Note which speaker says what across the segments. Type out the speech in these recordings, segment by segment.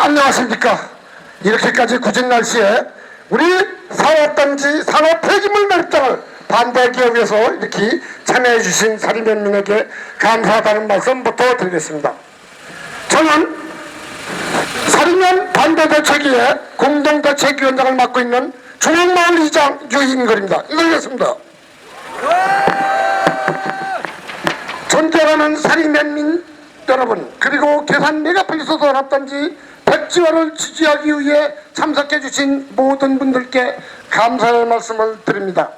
Speaker 1: 안녕하십니까. 이렇게까지 굳은 날씨에 우리 산업단지 산업 폐기물 매립장을 반대하기 위해서 이렇게 참여해 주신 사리면민에게 감사하다는 말씀부터 드리겠습니다. 저는 사리면 반대대책위의 공동대책위원장을 맡고 있는 중앙마을 이장 유인걸입니다. 인사드리겠습니다. 존경하는 사리면민 여러분 그리고 계산 메가폴리스 산업단지 백지화를 지지하기 위해 참석해 주신 모든 분들께 감사의 말씀을 드립니다.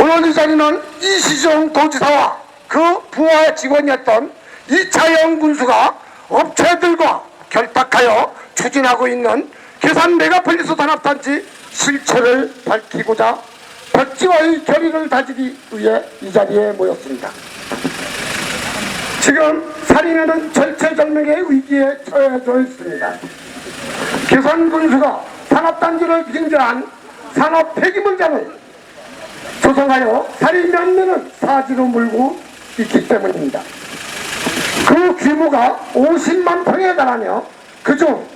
Speaker 1: 오늘 이 자리는 이시정 도지사와 그 부하 직원이었던 이차영 군수가 업체들과 결탁하여 추진하고 있는 계산 메가폴리스 산업단지 실체를 밝히고자 백지화의 결의를 다지기 위해 이 자리에 모였습니다. 지금 살인하는 절체절명의 위기에 처해져 있습니다. 계산군수가 산업단지를 빙자한 산업 폐기물장을 조성하여 살인 몇 명은 사지로 물고 있기 때문입니다. 그 규모가 50만 평에 달하며 그중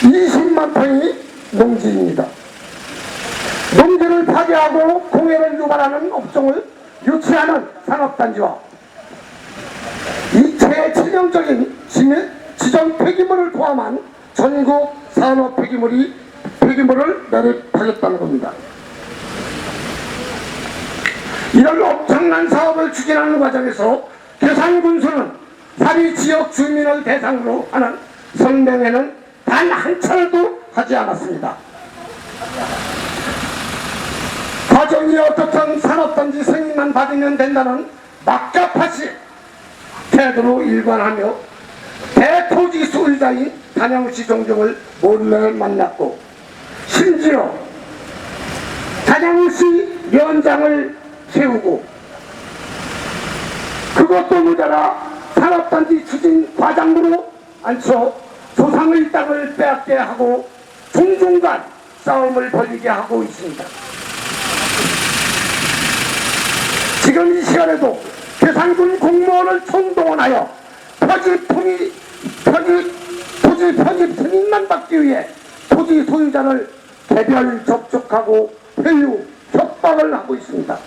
Speaker 1: 20만 평이 농지입니다. 농지를 파괴하고 공해를 유발하는 업종을 유치하는 산업단지와 이체 치명적인 지- 지정 폐기물을 포함한 전국 산업 폐기물이 폐기물을 매립하겠다는 겁니다. 이런 엄청난 사업을 추진하는 과정에서 계산군수는 사리 지역 주민을 대상으로 하는 성명에는 단 한 차례도 하지 않았습니다. 과정이 어떻든 산업단지 승인만 받으면 된다는 막가파식 태도로 일관하며 대토지 소유자인 단양시 정정을 몰래 만났고 심지어 단양시 위원장을 세우고 그것도 모자라 산업단지 추진 과장으로 앉혀 소상의 땅을 빼앗게 하고 중중간 싸움을 벌이게 하고 있습니다. 지금 이 시간에도 계산군 공무원을 총동원하여 토지 통이 토지 토지 편입 승인만 받기 위해 토지 소유자를 개별 접촉하고 회유 협박을 하고 있습니다.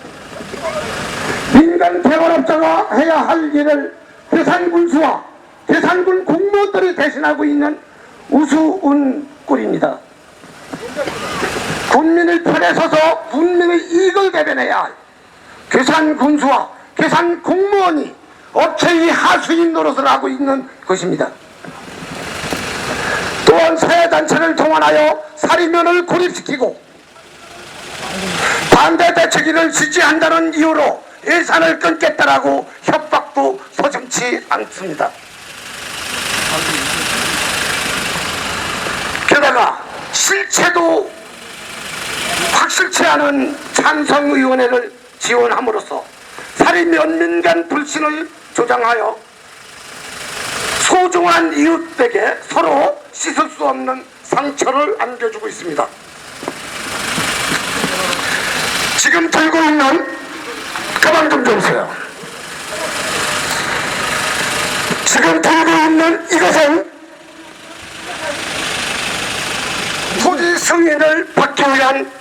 Speaker 1: 민간 개발업자가 해야 할 일을 계산군수와 계산군 공무원들이 대신하고 있는 우스운 꼴입니다. 국민의 편에 서서 국민의 이익을 대변해야 할 계산 군수와 계산 공무원이 업체의 하수인 노릇을 하고 있는 것입니다. 또한 사회단체를 동원하여 사리면을 고립시키고 반대 대책위를 지지한다는 이유로 예산을 끊겠다라고 협박도 서슴치 않습니다. 게다가 실체도 확실치 않은 찬성의원회를 지원함으로써 살인 면민간 불신을 조장하여 소중한 이웃에게 서로 씻을 수 없는 상처를 안겨주고 있습니다. 지금 들고 있는 가방 좀 주세요. 지금 들고 있는 이것은 토지 승인을 받기 위한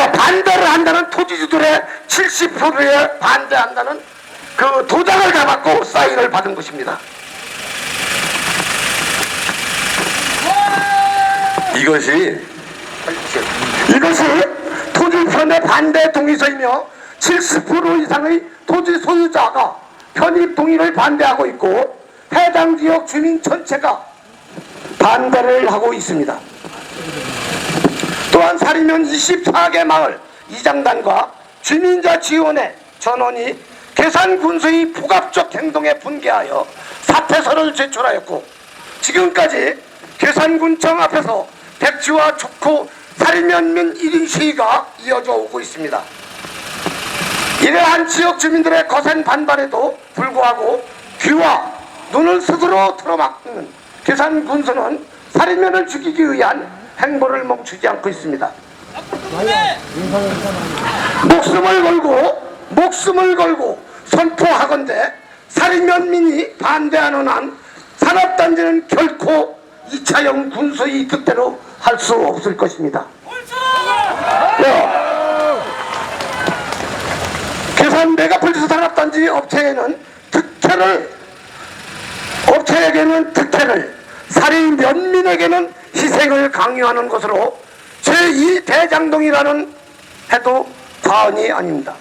Speaker 1: 우리가 반대를 한다는 토지주들의 70%에 반대한다는 그 도장을 다 받고 사인을 받은 것입니다.
Speaker 2: 이것이
Speaker 1: 이것이 토지 편의 반대 동의서이며 70% 이상의 토지 소유자가 편입 동의를 반대하고 있고 해당 지역 주민 전체가 반대를 하고 있습니다. 또한 사리면 24개 마을 이장단과 주민자 지원회 전원이 계산 군수의 부합적 행동에 분개하여 사퇴서를 제출하였고 지금까지 계산군청 앞에서 백지와 좋고 살면민 1인 시위가 이어져 오고 있습니다. 이러한 지역 주민들의 거센 반발에도 불구하고 귀와 눈을 스스로 틀어막는 계산 군수는 살인면을 죽이기 위한 행보를 멈추지 않고 있습니다. 목숨을 걸고 목숨을 걸고 선포하건대 살인면민이 반대하는 한 산업단지는 결코 이차영 군수의 뜻대로 할 수 없을 것입니다. 네. 계산 메가폴리스 산업단지 업체에는 특혜를 업체에게는 특혜를 살인 면민에게는 희생을 강요하는 것으로 제2대장동이라는 해도 과언이 아닙니다.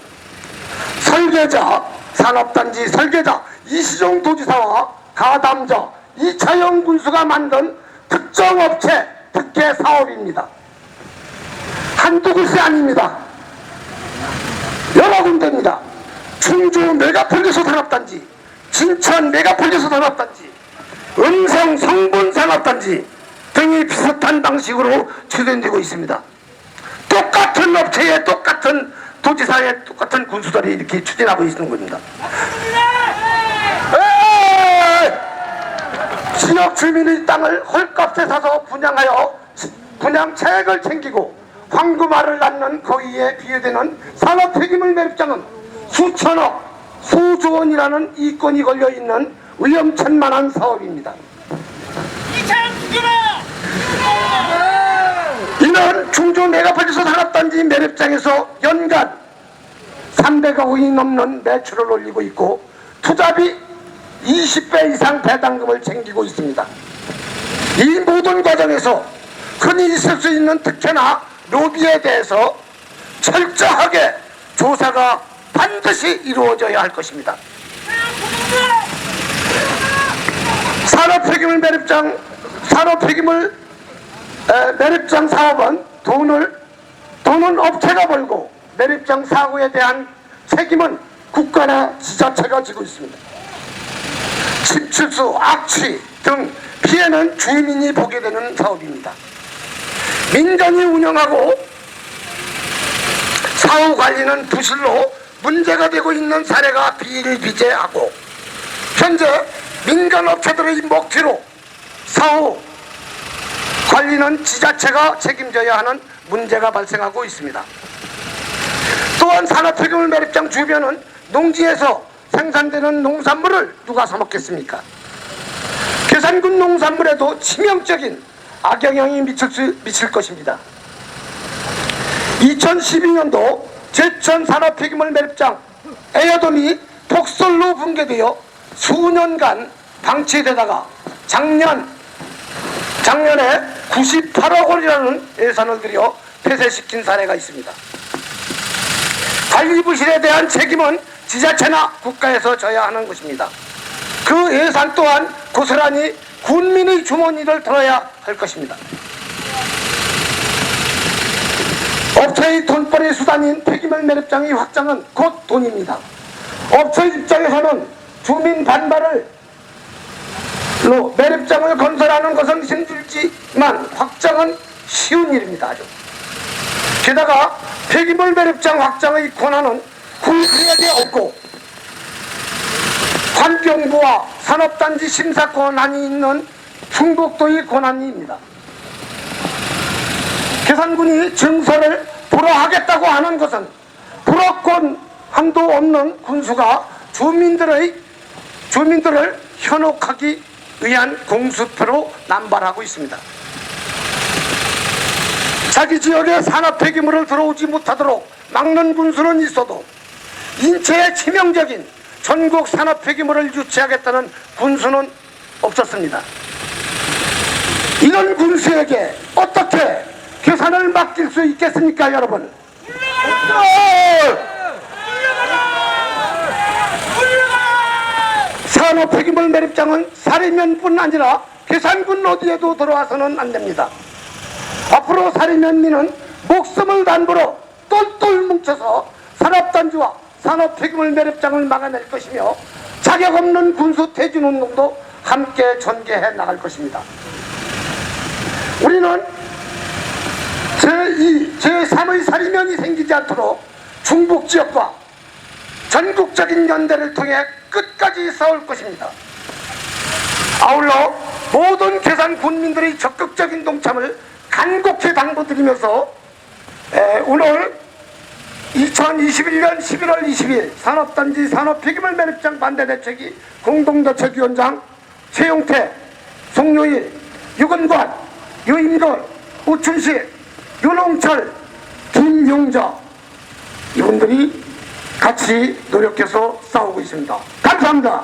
Speaker 1: 설계자, 산업단지 설계자 이시종 도지사와 가담자 이차영 군수가 만든 특정 업체 특혜 사업입니다. 한두 곳이 아닙니다. 여러 군데입니다. 충주 메가폴리스 산업단지, 진천 메가폴리스 산업단지, 음성 성분 산업단지 등이 비슷한 방식으로 추진되고 있습니다. 똑같은 업체에 똑같은 도지사에 똑같은 군수들이 이렇게 추진하고 있는 겁니다. 지역 주민의 땅을 헐값에 사서 분양하여 분양채액을 챙기고 황금알을 낳는 거기에 비유되는 산업 폐기물 매립장은 수천억, 수조 원이라는 이권이 걸려 있는 위험천만한 사업입니다.
Speaker 3: 이차영 죽여라!
Speaker 1: 이는 충주 메가폴리스 산업단지 매립장에서 연간 300억 원이 넘는 매출을 올리고 있고 투자비 20배 이상 배당금을 챙기고 있습니다. 이 모든 과정에서 흔히 있을 수 있는 특혜나 로비에 대해서 철저하게 조사가 반드시 이루어져야 할 것입니다. 산업폐기물 매립장, 산업폐기물 에, 매립장 사업은 돈을 돈은 업체가 벌고 매립장 사고에 대한 책임은 국가나 지자체가 지고 있습니다. 침출수, 악취 등 피해는 주민이 보게 되는 사업입니다. 민간이 운영하고 사후 관리는 부실로 문제가 되고 있는 사례가 비일비재하고 현재 민간 업체들의 먹튀로 사후 관리는 지자체가 책임져야 하는 문제가 발생하고 있습니다. 또한 산업폐기물 매립장 주변은 농지에서 생산되는 농산물을 누가 사 먹겠습니까? 계산군 농산물에도 치명적인 악영향이 미칠, 수, 미칠 것입니다. 2012년도 제천 산업폐기물 매립장 에어돔이 폭설로 붕괴되어 수년간 방치되다가 작년 작년에 98억 원이라는 예산을 들여 폐쇄시킨 사례가 있습니다. 관리 부실에 대한 책임은 지자체나 국가에서 져야 하는 것입니다. 그 예산 또한 고스란히 군민의 주머니를 들어야 할 것입니다. 업체의 돈벌이 수단인 폐기물 매립장의 확장은 곧 돈입니다. 업체 입장에서는 주민 반발을 로 매립장을 건설하는 것은 힘들지만 확장은 쉬운 일입니다. 아주. 게다가 폐기물 매립장 확장의 권한은 군수에게 없고 환경부와 산업단지 심사 권한이 있는 충북도의 권한입니다. 계산군이 증서를 불허하겠다고 하는 것은 불허권 한도 없는 군수가 주민들의 주민들을 현혹하기 위한 공수표로 남발하고 있습니다. 자기 지역에 산업 폐기물을 들어오지 못하도록 막는 군수는 있어도 인체에 치명적인 전국 산업 폐기물을 유치하겠다는 군수는 없었습니다. 이런 군수에게 어떻게 계산을 맡길 수 있겠습니까, 여러분? 산업 폐기물 매립장은 사리면뿐 아니라 계산군 어디에도 들어와서는 안 됩니다. 앞으로 사리면민은 목숨을 담보로 똘똘 뭉쳐서 산업단지와 산업 폐기물 매립장을 막아낼 것이며 자격 없는 군수 퇴진 운동도 함께 전개해 나갈 것입니다. 우리는 제2, 제3의 사리면이 생기지 않도록 중북 지역과 전국적인 연대를 통해 끝까지 싸울 것입니다. 아울러 모든 계산 군민들의 적극적인 동참을 간곡히 당부드리면서 에, 오늘 2021년 11월 20일 산업단지 산업폐기물 매립장 반대대책위 공동대책위원장 최용태, 송요일, 유건관, 유임돌, 우춘식, 윤홍철, 김용자 이분들이 같이 노력해서 싸우고 있습니다. 감사합니다.